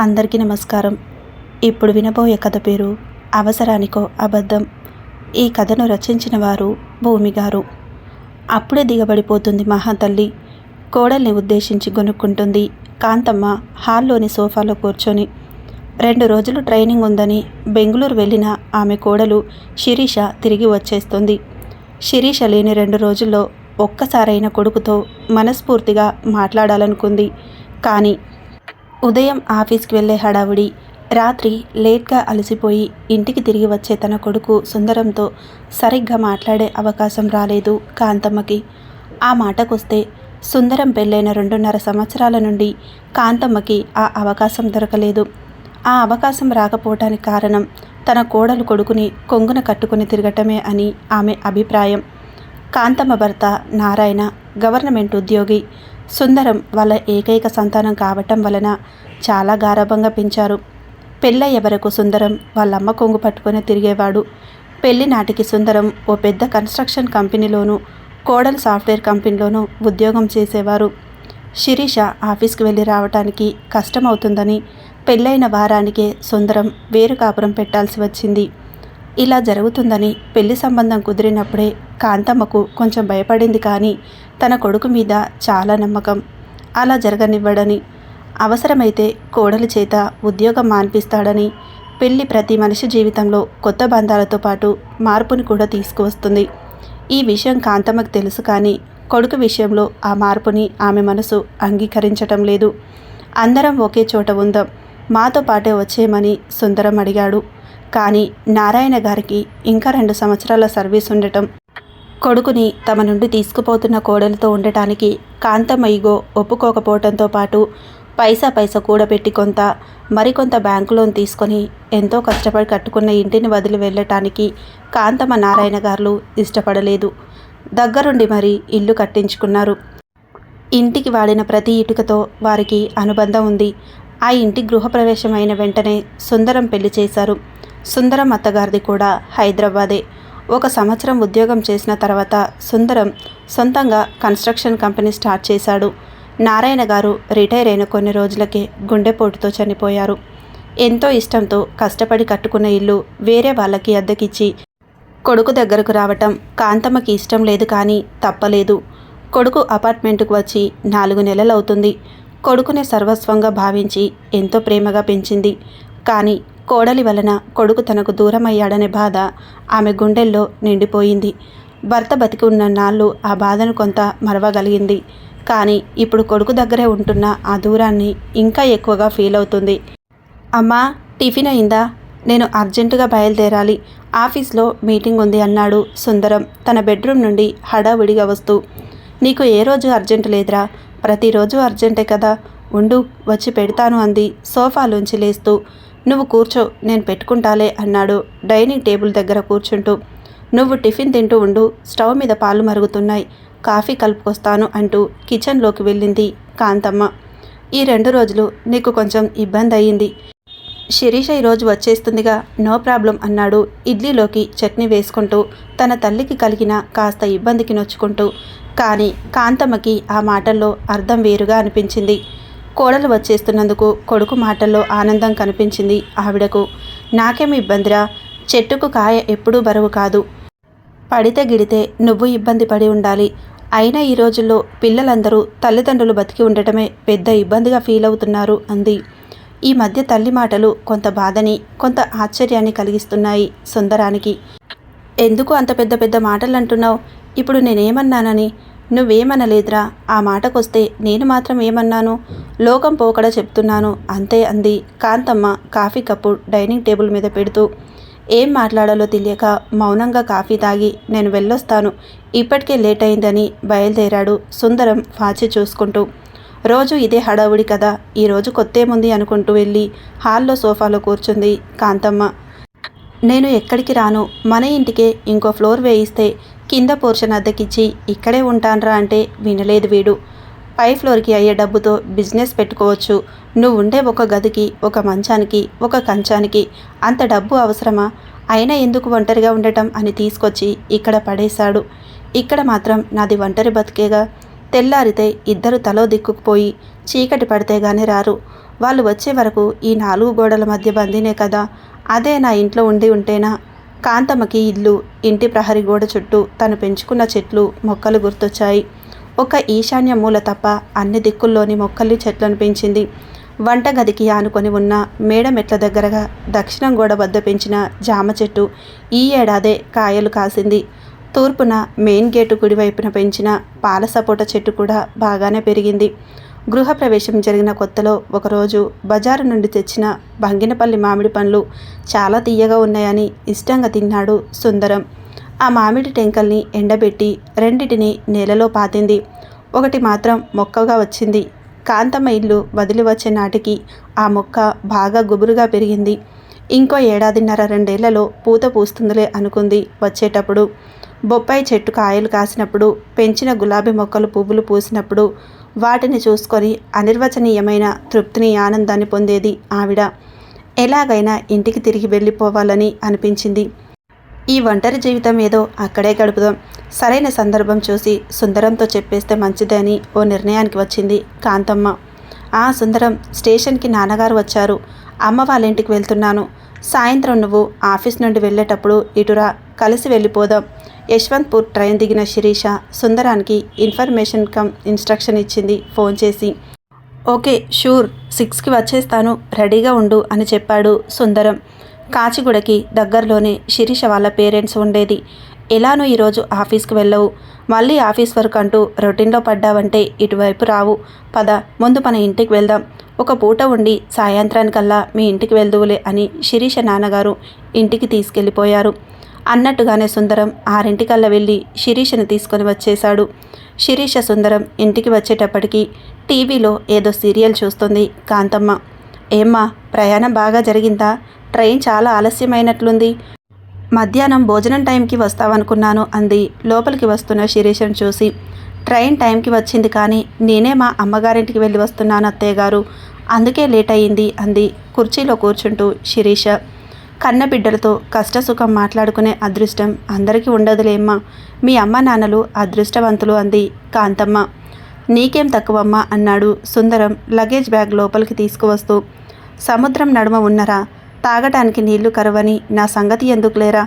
అందరికీ నమస్కారం. ఇప్పుడు వినబోయే కథ పేరు అవసరానికో అబద్ధం. ఈ కథను రచించిన వారు భూమి గారు. అప్పుడే దిగబడిపోతుంది మహాతల్లి. కోడల్ని ఉద్దేశించి కొనుక్కుంటుంది కాంతమ్మ హాల్లోని సోఫాలో కూర్చొని. రెండు రోజులు ట్రైనింగ్ ఉందని బెంగళూరు వెళ్ళిన ఆమె కోడలు శిరీష తిరిగి వచ్చేస్తుంది. శిరీష లేని రెండు రోజుల్లో ఒక్కసారైన కొడుకుతో మనస్ఫూర్తిగా మాట్లాడాలనుకుంది. కానీ ఉదయం ఆఫీస్కి వెళ్ళే హడావుడి. రాత్రి లేట్గా అలసిపోయి ఇంటికి తిరిగి వచ్చే తన కొడుకు సుందరంతో సరిగ్గా మాట్లాడే అవకాశం రాలేదు కాంతమ్మకి. ఆ మాటకొస్తే సుందరం పెళ్ళైన రెండున్నర సంవత్సరాల నుండి కాంతమ్మకి ఆ అవకాశం దొరకలేదు. ఆ అవకాశం రాకపోవటానికి కారణం తన కోడలు కొడుకుని కొంగున కట్టుకుని తిరగటమే అని ఆమె అభిప్రాయం. కాంతమ్మ భర్త నారాయణ గవర్నమెంట్ ఉద్యోగి సుందరం వాళ్ళ ఏకైక సంతానం కావటం వలన చాలా గారాభంగా పెంచారు. పెళ్ళయ్య వరకు సుందరం వాళ్ళమ్మ కొంగు పట్టుకొని తిరిగేవాడు. పెళ్ళి నాటికి సుందరం ఓ పెద్ద కన్స్ట్రక్షన్ కంపెనీలోనూ కోడల్ సాఫ్ట్వేర్ కంపెనీలోనూ ఉద్యోగం చేసేవారు. శిరీష ఆఫీస్కి వెళ్ళి రావటానికి కష్టమవుతుందని పెళ్ళైన వారానికే సుందరం వేరు కాపురం పెట్టాల్సి వచ్చింది. ఇలా జరుగుతుందని పెళ్ళి సంబంధం కుదిరినప్పుడే కాంతమ్మకు కొంచెం భయపడింది కానీ తన కొడుకు మీద చాలా నమ్మకం. అలా జరగనివ్వడని. అవసరమైతే కోడలి చేత ఉద్యోగం మాన్పిస్తాడని పెళ్ళి ప్రతి మనిషి జీవితంలో కొత్త బంధాలతో పాటు మార్పుని కూడా తీసుకువస్తుంది. ఈ విషయం కాంతమ్మకు తెలుసు కానీ కొడుకు విషయంలో ఆ మార్పుని ఆమె మనసు అంగీకరించటం లేదు. అందరం ఒకే చోట ఉందాం. మాతో పాటే వచ్చేయమని సుందరం అడిగాడు. కానీ నారాయణ గారికి ఇంకా రెండు సంవత్సరాల సర్వీస్ ఉండటం కొడుకుని తమ నుండి తీసుకుపోతున్న కోడలతో ఉండటానికి కాంతమయ్యగో ఒప్పుకోకపోవటంతో పాటు పైసా పైసా కూడబెట్టి కొంత మరికొంత బ్యాంకు లోన్ తీసుకొని ఎంతో కష్టపడి కట్టుకున్న ఇంటిని వదిలి వెళ్ళటానికి కాంతమ్మ నారాయణ గారు ఇష్టపడలేదు. దగ్గరుండి మరి ఇల్లు కట్టించుకున్నారు. ఇంటికి వాడిన ప్రతి ఇటుకతో వారికి అనుబంధం ఉంది. ఆ ఇంటి గృహప్రవేశం అయిన వెంటనే సుందరం పెళ్ళి చేశారు. సుందరం అత్తగారిది కూడా హైదరాబాదే. ఒక సంవత్సరం ఉద్యోగం చేసిన తర్వాత సుందరం సొంతంగా కన్స్ట్రక్షన్ కంపెనీ స్టార్ట్ చేశాడు. నారాయణ గారు రిటైర్ అయిన కొన్ని రోజులకే గుండెపోటుతో చనిపోయారు. ఎంతో ఇష్టంతో కష్టపడి కట్టుకున్న ఇల్లు వేరే వాళ్ళకి అద్దెకిచ్చి కొడుకు దగ్గరకు రావటం కాంతమ్మకి ఇష్టం లేదు కానీ తప్పలేదు. కొడుకు అపార్ట్మెంట్కు వచ్చి నాలుగు నెలలవుతుంది. కొడుకునే సర్వస్వంగా భావించి ఎంతో ప్రేమగా పెంచింది. కానీ కోడలి వలన కొడుకు తనకు దూరమయ్యాడనే బాధ ఆమె గుండెల్లో నిండిపోయింది. భర్త బతికి ఉన్న నాళ్ళు ఆ బాధను కొంత మరవగలిగింది. కానీ ఇప్పుడు కొడుకు దగ్గరే ఉంటున్న ఆ దూరాన్ని ఇంకా ఎక్కువగా ఫీల్ అవుతుంది. అమ్మా టిఫిన్ అయిందా? నేను అర్జెంటుగా బయలుదేరాలి. ఆఫీస్లో మీటింగ్ ఉంది అన్నాడు సుందరం. తన బెడ్రూమ్ నుండి హడావిడిగా వస్తూ నీకు ఏ రోజు అర్జెంటు లేదురా? ప్రతిరోజు అర్జెంటే కదా. ఉండు వచ్చి పెడతాను అంది సోఫాలోంచి లేస్తూ. నువ్వు కూర్చో నేను పెట్టుకుంటాలే అన్నాడు డైనింగ్ టేబుల్ దగ్గర కూర్చుంటూ. నువ్వు టిఫిన్ తింటూ ఉండు స్టవ్ మీద పాలు మరుగుతున్నాయి కాఫీ కలుపుకొస్తాను అంటూ కిచెన్లోకి వెళ్ళింది కాంతమ్మ. ఈ రెండు రోజులు నీకు కొంచెం ఇబ్బంది అయ్యింది. శిరీష ఈరోజు వచ్చేస్తుందిగా నో ప్రాబ్లం అన్నాడు ఇడ్లీలోకి చట్నీ వేసుకుంటూ తన తల్లికి కలిగిన కాస్త ఇబ్బందికి నొచ్చుకుంటూ. కానీ కాంతమ్మకి ఆ మాటల్లో అర్థం వేరుగా అనిపించింది. కోడలు వచ్చేస్తున్నందుకు కొడుకు మాటల్లో ఆనందం కనిపించింది ఆవిడకు. నాకేమి ఇబ్బందిరా? చెట్టుకు కాయ ఎప్పుడూ బరువు కాదు. పడితే గిడితే నువ్వు ఇబ్బంది పడి ఉండాలి. అయినా ఈ రోజుల్లో పిల్లలందరూ తల్లిదండ్రులు బతికి ఉండటమే పెద్ద ఇబ్బందిగా ఫీల్ అవుతున్నారు అంది. ఈ మధ్య తల్లి మాటలు కొంత బాధని కొంత ఆశ్చర్యాన్ని కలిగిస్తున్నాయి సుందరానికి. ఎందుకు అంత పెద్ద పెద్ద మాటలు అంటున్నావు ఇప్పుడు నేనేమన్నానని? నువ్వేమనలేదురా. ఆ మాటకొస్తే నేను మాత్రం ఏమన్నాను? లోకం పోకడ చెప్తున్నాను. అంతే అంది. Kantamma coffee cup dining table మీద పెడుతూ ఏం మాట్లాడాలో తెలియక మౌనంగా కాఫీ తాగి నేను వెళ్ళొస్తాను. ఇప్పటికే లేట్ అయిందని బయలుదేరాడు సుందరం ఫాచి చూసుకుంటూ. రోజు ఇదే హడావుడి కదా. ఈరోజు కొత్తేముంది అనుకుంటూ వెళ్ళి హాల్లో సోఫాలో కూర్చుంది కాంతమ్మ. నేను ఎక్కడికి రాను? మన ఇంటికే ఇంకో ఫ్లోర్ వేయిస్తే కింద పోర్షన్ అద్దెకిచ్చి ఇక్కడే ఉంటాన్రా అంటే వినలేదు వీడు. పై ఫ్లోర్కి అయ్యే డబ్బుతో బిజినెస్ పెట్టుకోవచ్చు. నువ్వు ఉండే ఒక గదికి ఒక మంచానికి ఒక కంచానికి అంత డబ్బు అవసరమా? అయినా ఎందుకు ఒంటరిగా ఉండటం అని తీసుకొచ్చి ఇక్కడ పడేశాడు. ఇక్కడ మాత్రం నాది ఒంటరి బతికేగా. తెల్లారితే ఇద్దరు తలో దిక్కుకుపోయి చీకటి పడితే గాని రారు. వాళ్ళు వచ్చే వరకు ఈ నాలుగు గోడల మధ్య బందీనే కదా. అదే నా ఇంట్లో ఉండి ఉంటేనా? కాంతమ్మకి ఇల్లు ఇంటి ప్రహరీ గోడ చుట్టూ తను పెంచుకున్న చెట్లు మొక్కలు గుర్తొచ్చాయి. ఒక ఈశాన్య మూల తప్ప అన్ని దిక్కుల్లోని మొక్కల్ని చెట్లను పెంచింది. వంటగదికి ఆనుకొని ఉన్న మేడ మెట్ల దగ్గరగా దక్షిణం గోడ వద్ద పెంచిన జామ చెట్టు ఈ ఏడాదే కాయలు కాసింది. తూర్పున మెయిన్ గేటు కుడివైపున పెంచిన పాల సపోటా చెట్టు కూడా బాగానే పెరిగింది. గృహప్రవేశం జరిగిన కొత్తలో ఒకరోజు బజారు నుండి తెచ్చిన బంగినపల్లి మామిడి పండ్లు చాలా తీయగా ఉన్నాయని ఇష్టంగా తిన్నాడు సుందరం. ఆ మామిడి టెంకల్ని ఎండబెట్టి రెండిటిని నేలలో పాతింది. ఒకటి మాత్రం మొక్కగా వచ్చింది. కాంతమ్మ ఇల్లు వదిలి వచ్చే నాటికి ఆ మొక్క బాగా గుబురుగా పెరిగింది. ఇంకో ఏడాదిన్నర రెండేళ్ళలో పూత పూస్తుందిలే అనుకుంది వచ్చేటప్పుడు. బొప్పాయి చెట్టు కాయలు కాసినప్పుడు పెంచిన గులాబీ మొక్కలు పువ్వులు పూసినప్పుడు వాటిని చూసుకొని అనిర్వచనీయమైన తృప్తిని ఆనందాన్ని పొందేది ఆవిడ. ఎలాగైనా ఇంటికి తిరిగి వెళ్ళిపోవాలని అనిపించింది. ఈ ఒంటరి జీవితం ఏదో అక్కడే గడుపుదాం. సరైన సందర్భం చూసి సుందరంతో చెప్పేస్తే మంచిదని ఓ నిర్ణయానికి వచ్చింది కాంతమ్మ. ఆ సుందరం స్టేషన్కి నాన్నగారు వచ్చారు. అమ్మ వాళ్ళ ఇంటికి వెళ్తున్నాను. సాయంత్రం నువ్వు ఆఫీస్ నుండి వెళ్ళేటప్పుడు ఇటురా కలిసి వెళ్ళిపోదాం. యశ్వంత్పూర్ ట్రైన్ దిగిన శిరీష సుందరానికి ఇన్ఫర్మేషన్ కమ్ ఇన్స్ట్రక్షన్ ఇచ్చింది ఫోన్ చేసి. ఓకే షూర్ సిక్స్కి వచ్చేస్తాను రెడీగా ఉండు అని చెప్పాడు సుందరం. కాచిగూడకి దగ్గరలోనే శిరీష వాళ్ళ పేరెంట్స్ ఉండేది. ఎలానో ఈరోజు ఆఫీస్కి వెళ్ళవు. మళ్ళీ ఆఫీస్ వరకు అంటూ రొటీన్లో పడ్డావంటే ఇటువైపు రావు. పద ముందు మన ఇంటికి వెళ్దాం. ఒక పూట ఉండి సాయంత్రానికల్లా మీ ఇంటికి వెళ్దువులే అని శిరీష నాన్నగారు ఇంటికి తీసుకెళ్ళిపోయారు. అన్నట్టుగానే సుందరం ఆరింటికల్లా వెళ్ళి శిరీషను తీసుకొని వచ్చేశాడు. శిరీష సుందరం ఇంటికి వచ్చేటప్పటికి టీవీలో ఏదో సీరియల్ చూస్తుంది కాంతమ్మ. ఏమ్మా ప్రయాణం బాగా జరిగిందా? ట్రైన్ చాలా ఆలస్యమైనట్లుంది. మధ్యాహ్నం భోజనం టైంకి వస్తావనుకున్నాను అంది లోపలికి వస్తున్న శిరీషను చూసి. ట్రైన్ టైంకి వచ్చింది కానీ నేనే మా అమ్మగారింటికి వెళ్ళి వస్తున్నాను అత్తయ్య గారు. అందుకే లేట్ అయింది అంది కుర్చీలో కూర్చుంటూ శిరీష. కన్న బిడ్డలతో కష్టసుఖం మాట్లాడుకునే అదృష్టం అందరికీ ఉండదులేమ్మా మీ అమ్మ నాన్నలు అదృష్టవంతులు అంది కాంతమ్మ. నీకేం తక్కువమ్మా అన్నాడు సుందరం లగేజ్ బ్యాగ్ లోపలికి తీసుకువస్తూ. సముద్రం నడుమ ఉన్నరా? తాగటానికి నీళ్ళు కరవని నా సంగతి ఎందుకు లేరా?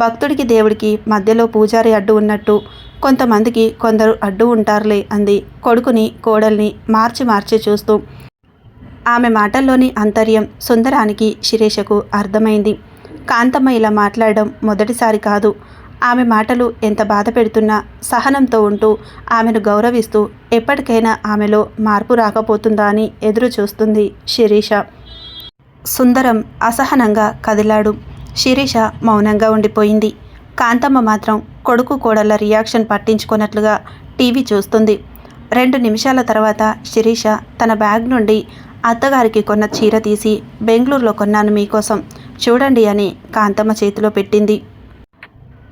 భక్తుడికి దేవుడికి మధ్యలో పూజారి అడ్డు ఉన్నట్టు కొంతమందికి కొందరు అడ్డు ఉంటారులే అంది కొడుకుని కోడల్ని మార్చి మార్చి చూస్తూ. ఆమె మాటల్లోని అంతర్యం సుందరానికి శిరీషకు అర్థమైంది. కాంతమ్మ ఇలా మాట్లాడడం మొదటిసారి కాదు. ఆమె మాటలు ఎంత బాధ పెడుతున్నా సహనంతో ఉంటూ ఆమెను గౌరవిస్తూ ఎప్పటికైనా ఆమెలో మార్పు రాకపోతుందా అని ఎదురు చూస్తుంది శిరీష. సుందరం అసహనంగా కదిలాడు. శిరీష మౌనంగా ఉండిపోయింది. కాంతమ్మ మాత్రం కొడుకు కోడళ్ళ రియాక్షన్ పట్టించుకున్నట్లుగా టీవీ చూస్తుంది. రెండు నిమిషాల తర్వాత శిరీష తన బ్యాగ్ నుండి అత్తగారికి కొన్న చీర తీసి బెంగళూరులో కొన్నాను మీకోసం. చూడండి అని కాంతమ్మ చేతిలో పెట్టింది.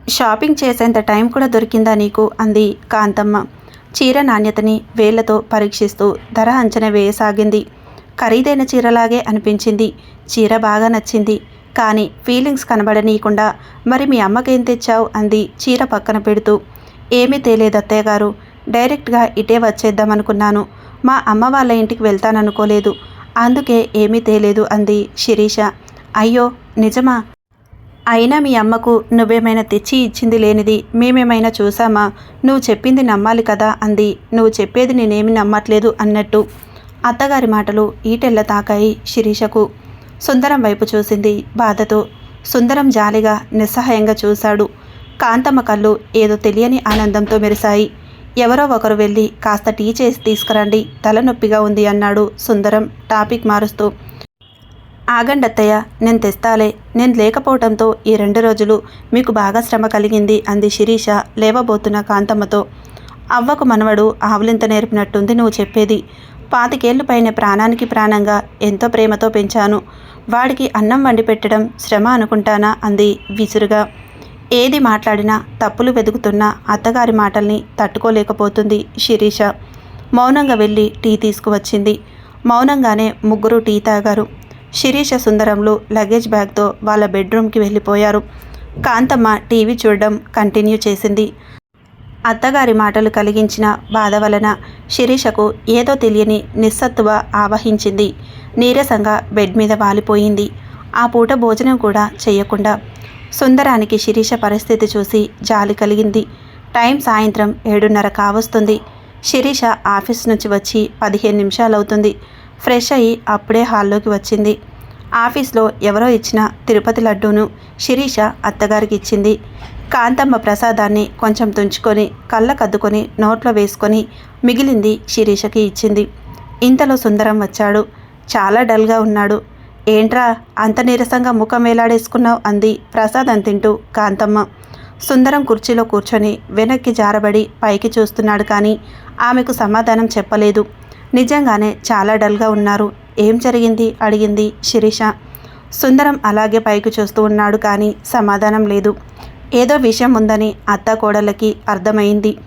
షాపింగ్ చేసేంత టైం కూడా దొరికిందా నీకు? అంది కాంతమ్మ. చీర నాణ్యతని వేళ్ళతో పరీక్షిస్తూ ధర అంచనా వేయసాగింది. ఖరీదైన చీరలాగే అనిపించింది. చీర బాగా నచ్చింది. కానీ ఫీలింగ్స్ కనబడనీయకుండా మరి మీ అమ్మకేం తెచ్చావు? అంది చీర పక్కన పెడుతూ. ఏమీ తేలేదు అత్తయ్య గారు. డైరెక్ట్గా ఇటే వచ్చేద్దామనుకున్నాను. మా అమ్మ వాళ్ళ ఇంటికి వెళ్తాననుకోలేదు. అందుకే ఏమీ తేలేదు అంది శిరీష. అయ్యో నిజమా? అయినా మీ అమ్మకు నువ్వేమైనా తెచ్చి ఇచ్చింది లేనిది మేమేమైనా చూసామా? నువ్వు చెప్పింది నమ్మాలి కదా అంది. నువ్వు చెప్పేది నేనేమి నమ్మట్లేదు అన్నట్టు అత్తగారి మాటలు ఈటెల్ల తాకాయి శిరీషకు. సుందరం వైపు చూసింది బాధతో. సుందరం జాలిగా నిస్సహాయంగా చూశాడు. కాంతమ్మ కళ్ళు ఏదో తెలియని ఆనందంతో మెరిశాయి. ఎవరో ఒకరు వెళ్ళి కాస్త టీ చేసి తీసుకురండి. తలనొప్పిగా ఉంది అన్నాడు సుందరం టాపిక్ మారుస్తూ. ఆగండత్తయ్య నేను తెస్తాలే. నేను లేకపోవడంతో ఈ రెండు రోజులు మీకు బాగా శ్రమ కలిగింది అంది శిరీష లేవబోతున్న కాంతమ్మతో. అవ్వకు మనవడు ఆవులింత నేర్పినట్టుంది నువ్వు చెప్పేది. పాతికేళ్ళు పైన ప్రాణానికి ప్రాణంగా ఎంతో ప్రేమతో పెంచాను. వాడికి అన్నం వండి పెట్టడం శ్రమ అనుకుంటానా అంది విసురుగా. ఏది మాట్లాడినా తప్పులు వెతుకుతున్న అత్తగారి మాటల్ని తట్టుకోలేకపోతుంది శిరీష. మౌనంగా వెళ్ళి టీ తీసుకువచ్చింది. మౌనంగానే ముగ్గురు టీ తాగారు. శిరీష సుందరంలు లగేజ్ బ్యాగ్తో వాళ్ళ బెడ్రూమ్కి వెళ్ళిపోయారు. కాంతమ్మ టీవీ చూడడం కంటిన్యూ చేసింది. అత్తగారి మాటలు కలిగించిన బాధ వలన శిరీషకు ఏదో తెలియని నిస్సత్తువ ఆవహించింది. నీరసంగా బెడ్ మీద వాలిపోయింది. ఆ పూట భోజనం కూడా చేయకుండా సుందరానికి శిరీష పరిస్థితి చూసి జాలి కలిగింది. టైం సాయంత్రం ఏడున్నర కావస్తుంది. శిరీష ఆఫీస్ నుంచి వచ్చి పదిహేను నిమిషాలవుతుంది. ఫ్రెష్ అయ్యి అప్పుడే హాల్లోకి వచ్చింది. ఆఫీస్లో ఎవరో ఇచ్చిన తిరుపతి లడ్డూను శిరీష అత్తగారికి ఇచ్చింది. కాంతమ్మ ప్రసాదాన్ని కొంచెం తుంచుకొని కళ్ళకద్దుకొని నోట్లో వేసుకొని మిగిలింది శిరీషకి ఇచ్చింది. ఇంతలో సుందరం వచ్చాడు. చాలా డల్గా ఉన్నాడు. ఏంట్రా అంత నీరసంగా ముఖం వేలాడేసుకున్నావు అంది. ప్రసాదం తింటూ కాంతమ్మ. సుందరం కుర్చీలో కూర్చొని వెనక్కి జారబడి పైకి చూస్తున్నాడు కానీ ఆమెకు సమాధానం చెప్పలేదు. నిజంగానే చాలా డల్గా ఉన్నారు. ఏం జరిగింది? అడిగింది శిరీష. సుందరం అలాగే పైకి చూస్తూ ఉన్నాడు కానీ సమాధానం లేదు. ఏదో విషయం ఉందని అత్త కోడళ్ళకి అర్థమైంది.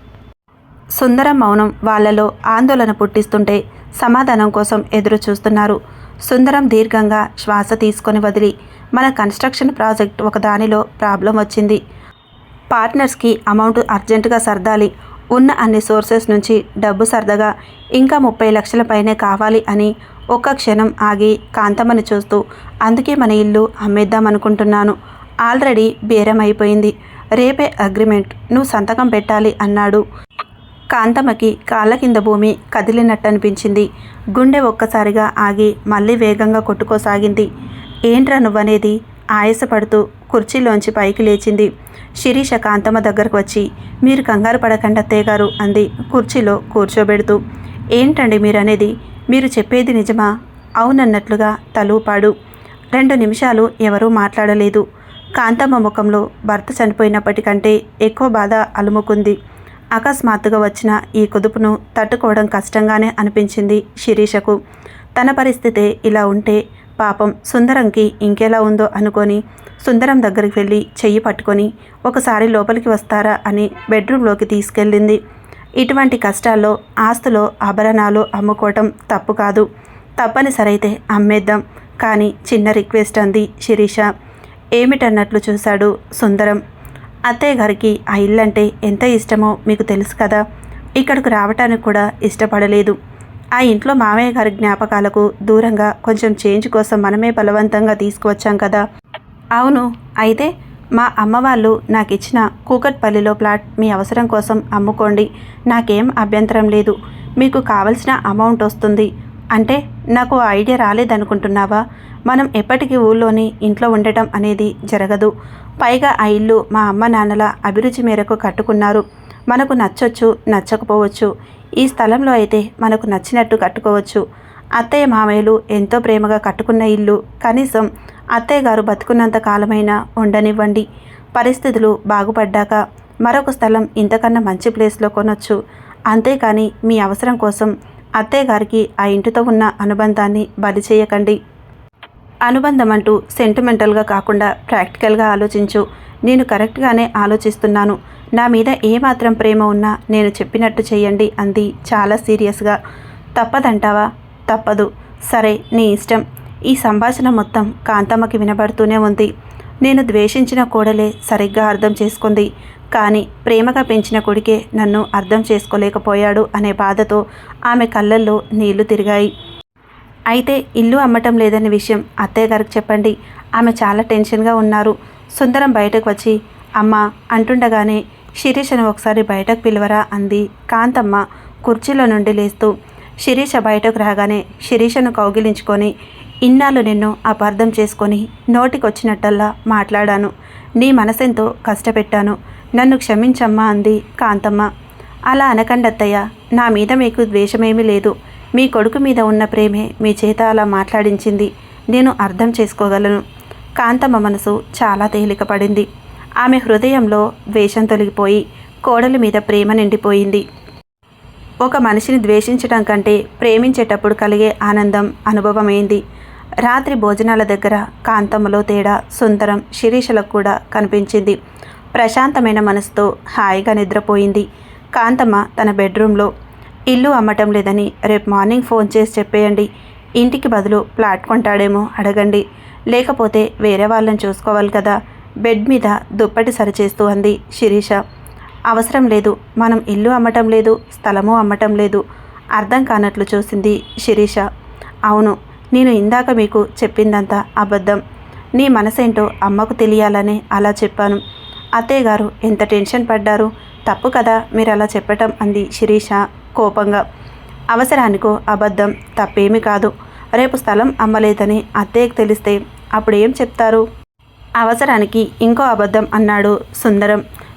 సుందరం మౌనం వాళ్ళలో ఆందోళన పుట్టిస్తుంటే సమాధానం కోసం ఎదురు చూస్తున్నారు సుందరం దీర్ఘంగా శ్వాస తీసుకొని వదిలి మన కన్స్ట్రక్షన్ ప్రాజెక్ట్ ఒక దానిలో ప్రాబ్లం వచ్చింది. పార్ట్నర్స్కి అమౌంట్ అర్జెంటుగా సర్దాలి. ఉన్న అన్ని సోర్సెస్ నుంచి డబ్బు సర్దగా ఇంకా ముప్పై లక్షల పైనే కావాలి అని ఒక్క క్షణం ఆగి కాంతమ్మని చూస్తూ అందుకే మన ఇల్లు అమ్మేద్దాం అనుకుంటున్నాను. ఆల్రెడీ బేరం అయిపోయింది. రేపే అగ్రిమెంట్. నువ్వు సంతకం పెట్టాలి అన్నాడు. కాంతమ్మకి కాళ్ళ కింద భూమి కదిలినట్టు అనిపించింది గుండె ఒక్కసారిగా ఆగి మళ్ళీ వేగంగా కొట్టుకోసాగింది. ఏంట్రా నువ్వనేది? ఆయాసపడుతూ కుర్చీలోంచి పైకి లేచింది. శిరీష కాంతమ్మ దగ్గరకు వచ్చి మీరు కంగారు పడకండి అత్తయ్యగారు అంది కుర్చీలో కూర్చోబెడుతూ. ఏంటండి మీరనేది? మీరు చెప్పేది నిజమా? అవునన్నట్లుగా తలూపాడు. రెండు నిమిషాలు ఎవరూ మాట్లాడలేదు. కాంతమ్మ ముఖంలో భర్త చనిపోయినప్పటికంటే ఎక్కువ బాధ అలుముకుంది. అకస్మాత్తుగా వచ్చిన ఈ కుదుపును తట్టుకోవడం కష్టంగానే అనిపించింది శిరీషకు. తన పరిస్థితే ఇలా ఉంటే పాపం సుందరంకి ఇంకెలా ఉందో అనుకొని సుందరం దగ్గరికి వెళ్ళి చెయ్యి పట్టుకొని ఒకసారి లోపలికి వస్తారా అని బెడ్రూమ్లోకి తీసుకెళ్ళింది. ఇటువంటి కష్టాల్లో ఆస్తులో ఆభరణాలు అమ్ముకోవటం తప్పు కాదు. తప్పనిసరైతే అమ్మేద్దాం. కానీ చిన్న రిక్వెస్ట్ అంది శిరీష. ఏమిటన్నట్లు చూశాడు సుందరం. అత్తయ్య గారికి ఆ ఇల్లంటే ఎంత ఇష్టమో మీకు తెలుసు కదా. ఇక్కడికి రావటానికి కూడా ఇష్టపడలేదు. ఆ ఇంట్లో మామయ్య గారి జ్ఞాపకాలకు దూరంగా కొంచెం చేంజ్ కోసం మనమే బలవంతంగా తీసుకువచ్చాం కదా. అవును అయితే మా అమ్మ వాళ్ళు నాకు ఇచ్చిన కూకట్పల్లిలో ప్లాట్ మీ అవసరం కోసం అమ్ముకోండి. నాకేం అభ్యంతరం లేదు. మీకు కావలసిన అమౌంట్ వస్తుంది. అంటే నాకు ఆ ఐడియా రాలేదనుకుంటున్నావా? మనం ఎప్పటికీ ఊళ్ళోని ఇంట్లో ఉండటం అనేది జరగదు. పైగా ఆ ఇల్లు మా అమ్మ నాన్నల అభిరుచి మేరకు కట్టుకున్నారు. మనకు నచ్చొచ్చు నచ్చకపోవచ్చు. ఈ స్థలంలో అయితే మనకు నచ్చినట్టు కట్టుకోవచ్చు. అత్తయ్య మామయ్యలు ఎంతో ప్రేమగా కట్టుకున్న ఇల్లు. కనీసం అత్తయ్య గారు బతుకున్నంత కాలమైనా ఉండనివ్వండి. పరిస్థితులు బాగుపడ్డాక మరొక స్థలం ఇంతకన్నా మంచి ప్లేస్లో కొనొచ్చు. అంతేకాని మీ అవసరం కోసం అత్తయ్య గారికి ఆ ఇంటితో ఉన్న అనుబంధాన్ని బలి చేయకండి. అనుబంధం అంటూ సెంటిమెంటల్గా కాకుండా ప్రాక్టికల్గా ఆలోచించు. నేను కరెక్ట్గానే ఆలోచిస్తున్నాను. నా మీద ఏమాత్రం ప్రేమ ఉన్నా నేను చెప్పినట్టు చేయండి అంది చాలా సీరియస్గా. తప్పదంటావా? తప్పదు. సరే నీ ఇష్టం. ఈ సంభాషణ మొత్తం కాంతమ్మకి వినబడుతూనే ఉంది. నేను ద్వేషించిన కోడలే సరిగ్గా అర్థం చేసుకుంది. కానీ ప్రేమగా పెంచిన కొడుకే నన్ను అర్థం చేసుకోలేకపోయాడు అనే బాధతో ఆమె కళ్ళల్లో నీళ్ళు తిరిగాయి. అయితే ఇల్లు అమ్మటం లేదనే విషయం అత్తయ్య గారికి చెప్పండి. ఆమె చాలా టెన్షన్గా ఉన్నారు. సుందరం బయటకు వచ్చి అమ్మ అంటుండగానే శిరీషను ఒకసారి బయటకు పిలవరా అంది కాంతమ్మ కుర్చీలో నుండి లేస్తూ. శిరీష బయటకు రాగానే శిరీషను కౌగిలించుకొని ఇన్నాళ్ళు నిన్ను అపార్థం చేసుకొని నోటికొచ్చినట్టల్లా మాట్లాడాను. నీ మనసెంతో కష్టపెట్టాను. నన్ను క్షమించమ్మా అంది కాంతమ్మ. అలా అనకండత్తయ్య నా మీద మీకు ద్వేషమేమీ లేదు. మీ కొడుకు మీద ఉన్న ప్రేమే మీ చేత అలా మాట్లాడించింది. నేను అర్థం చేసుకోగలను. కాంతమ్మ మనసు చాలా తేలిక పడింది. ఆమె హృదయంలో ద్వేషం తొలగిపోయి కోడలి మీద ప్రేమ నిండిపోయింది. ఒక మనిషిని ద్వేషించడం కంటే ప్రేమించేటప్పుడు కలిగే ఆనందం అనుభవమైంది. రాత్రి భోజనాల దగ్గర కాంతమ్మలో తేడా సుందరం శిరీషలకు కూడా కనిపించింది. ప్రశాంతమైన మనసుతో హాయిగా నిద్రపోయింది. కాంతమ్మ తన బెడ్రూమ్లో ఇల్లు అమ్మటం లేదని రేపు మార్నింగ్ ఫోన్ చేసి చెప్పేయండి. ఇంటికి బదులు ప్లాట్ కొంటాడేమో అడగండి. లేకపోతే వేరే వాళ్ళని చూసుకోవాలి కదా. బెడ్ మీద దుప్పటి సరిచేస్తూ అంది శిరీష. అవసరం లేదు. మనం ఇల్లు అమ్మటం లేదు స్థలము అమ్మటం లేదు. అర్థం కానట్లు చూసింది శిరీష. అవును. నేను ఇందాక మీకు చెప్పిందంతా అబద్ధం. నీ మనసేంటో అమ్మకు తెలియాలని అలా చెప్పాను. అత్తయ్య గారు ఎంత టెన్షన్ పడ్డారు? తప్పు కదా మీరు అలా చెప్పటం అంది శిరీష కోపంగా. అవసరానికో అబద్ధం తప్పేమీ కాదు. రేపు స్థలం అమ్మలేదని అత్తయ్యకు తెలిస్తే అప్పుడు ఏం చెప్తారు? అవసరానికి ఇంకో అబద్ధం అన్నాడు సుందరం.